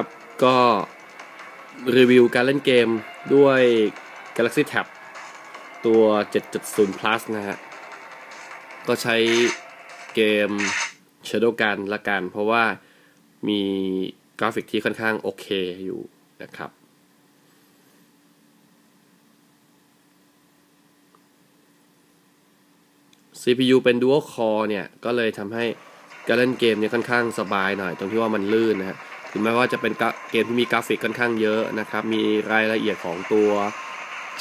ครับก็รีวิวการเล่นเกมด้วย Galaxy Tab ตัว 7.0 plus นะฮะ ก็ใช้เกม Shadow Gun ละกัน เพราะว่ามีกราฟิกที่ค่อนข้างโอเคอยู่นะครับ CPU เป็น Dual Core เนี่ย ก็เลยทำให้การเล่นเกมเนี่ยค่อนข้างสบายหน่อย ตรงที่ว่ามันลื่นนะฮะ ถึงแม้ว่าจะเป็นเกมที่มีกราฟิกค่อนข้างเยอะนะครับ มีรายละเอียดของตัว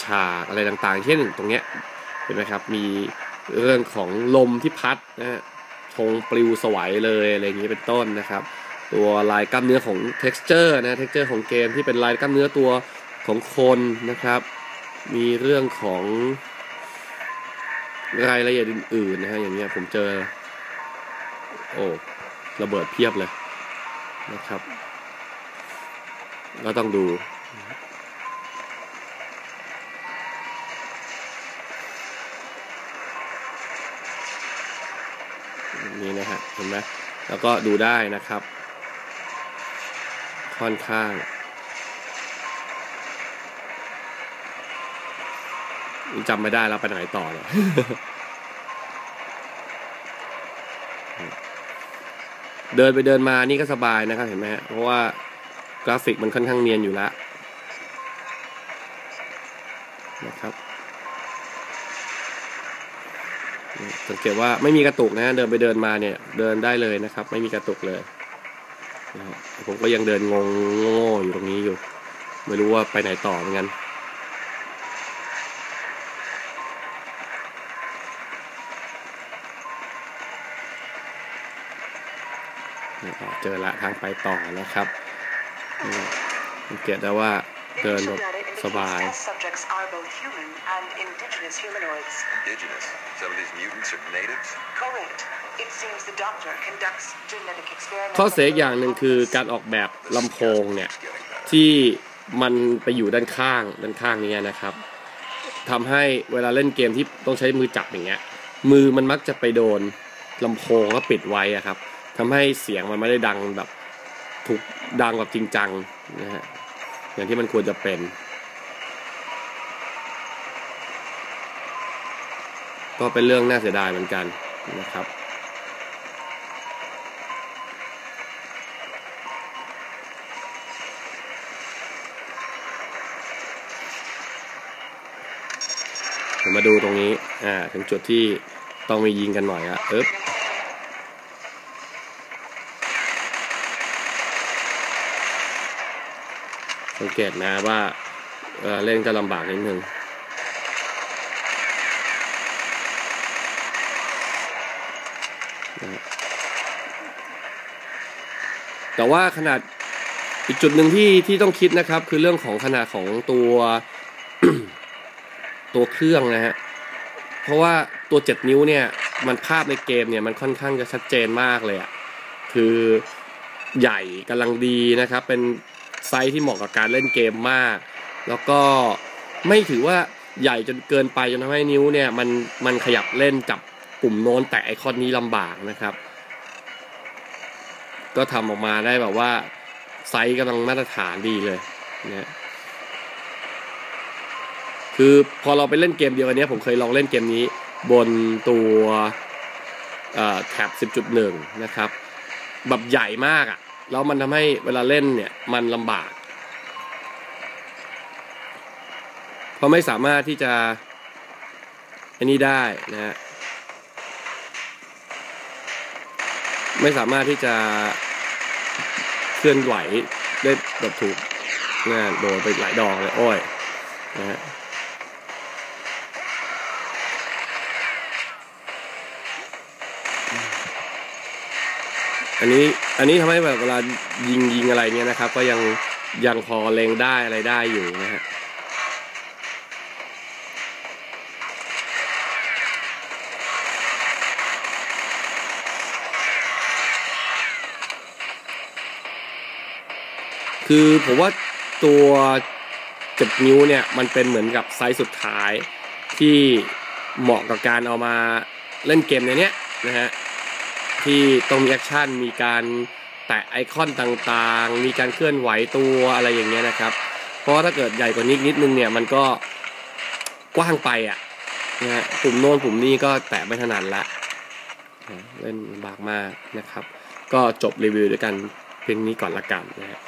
ฉากอะไรต่างๆ เช่นตรงเนี้ยเห็นไหมครับ มีเรื่องของลมที่พัดนะฮะธงปลิวสวัยเลยอะไรอย่างนี้เป็นต้นนะครับ ตัวลายกล้ามเนื้อของ texture นะ texture ของเกมที่เป็นลายกล้ามเนื้อตัวของคนนะครับ มีเรื่องของรายละเอียดอื่นๆนะฮะอย่างเงี้ยผมเจอ โอ้ระเบิดเพียบเลย นะครับก็ต้องดูนี่นะฮะเห็นไหมแล้วก็ดูได้นะครับ ค่อนข้างจำไม่ได้แล้วไปไหนต่อเลย เดินไปเดินมานี่ก็สบายนะครับเห็นไหมฮะเพราะว่ากราฟิกมันค่อนข้างเนียนอยู่แล้วนะครับสังเกตว่าไม่มีกระตุกนะเดินไปเดินมาเนี่ย เดินได้เลยนะครับ ไม่มีกระตุกเลยผมก็ยังเดินงงโง่อยู่ตรงนี้อยู่ ไม่รู้ว่าไปไหนต่อเหมือนกัน เจอละทางไปต่อนะครับสังเกตได้ว่าเดินแบบสบาย subjects are both human and indigenous humanoids. Indigenous. Some of these mutants are natives. Correct. It seems the doctor conducts genetic experiments. ข้อเสียอย่างหนึ่งคือการออกแบบลำโพงเนี่ย ที่มันไปอยู่ด้านข้างด้านข้างนี้นะครับทำให้เวลาเล่นเกมที่ต้องใช้มือจับอย่างเงี้ย มือมันมักจะไปโดนลำโพงแล้วปิดไว้อะครับ ทำให้เสียงมันไม่ได้ดังแบบถูกดังแบบจริงจังนะฮะอย่างที่มันควรจะเป็นก็เป็นเรื่องน่าเสียดายเหมือนกันนะครับ มาดูตรงนี้ อ่า ถึงจุดที่ต้องมียิงกันหน่อยอะเอ๊บ สังเกตนะว่าเเล่นจะลำบากนิดนึงแต่ว่าขนาดอีกจุดหนึ่งที่ที่ต้องคิดนะครับ คือเรื่องของขนาดของตัวตัวเครื่องนะฮะเพราะว่าตัว 7 นิ้วเนี่ยมันภาพในเกมเนี่ยมันค่อนข้างจะชัดเจนมากเลยอะคือใหญ่กำลังดีนะครับ เป็น ไซส์ที่เหมาะกับการเล่นเกมมาก แล้วก็ไม่ถือว่าใหญ่จนเกินไปจนทำให้นิ้วเนี่ยมันมันขยับเล่นจับปุ่มโน้นแต่ไอคอนนี้ลำบากนะครับ ก็ทำออกมาได้แบบว่าไซส์กำลังมาตรฐานดีเลยนะคือพอเราไปเล่นเกมเดียวกันนี้ผมเคยลองเล่นเกมนี้บนตัวแท็บ 10.1 นะครับ แบบใหญ่มากอะ่ะ แล้วมันทำให้เวลาเล่นเนี่ยมันลำบาก เพราะไม่สามารถที่จะอันนี้ได้นะฮะไม่สามารถที่จะเคลื่อนไหวได้แบบถูกนะโดนไปหลายดอกเลยโอ้ยนะฮะ อันนี้อันนี้ทำให้แบบเวลายิงยิงอะไรเนี้ยนะครับ ก็ยังยังพอเล็งได้อะไรได้อยู่นะฮะคือผมว่าตัวเจ็ดนิ้วเนี่ยมันเป็นเหมือนกับไซส์สุดท้ายที่เหมาะกับการเอามาเล่นเกมในเนี้ยนะฮะ ที่ต้องมีแอคชั่นมีการแตะไอคอนต่างๆ มีการเคลื่อนไหวตัวอะไรอย่างเงี้ยนะครับ เพราะถ้าเกิดใหญ่กว่านี้นิดนึงเนี่ยมันก็กว้างไปอะนะฮะปุ่มโน้นปุ่มนี้ก็แตะไม่ถนัดละนะเล่นลำบากมากนะครับ ก็จบรีวิวด้วยกันเพียงนี้ก่อนละกันนะฮะ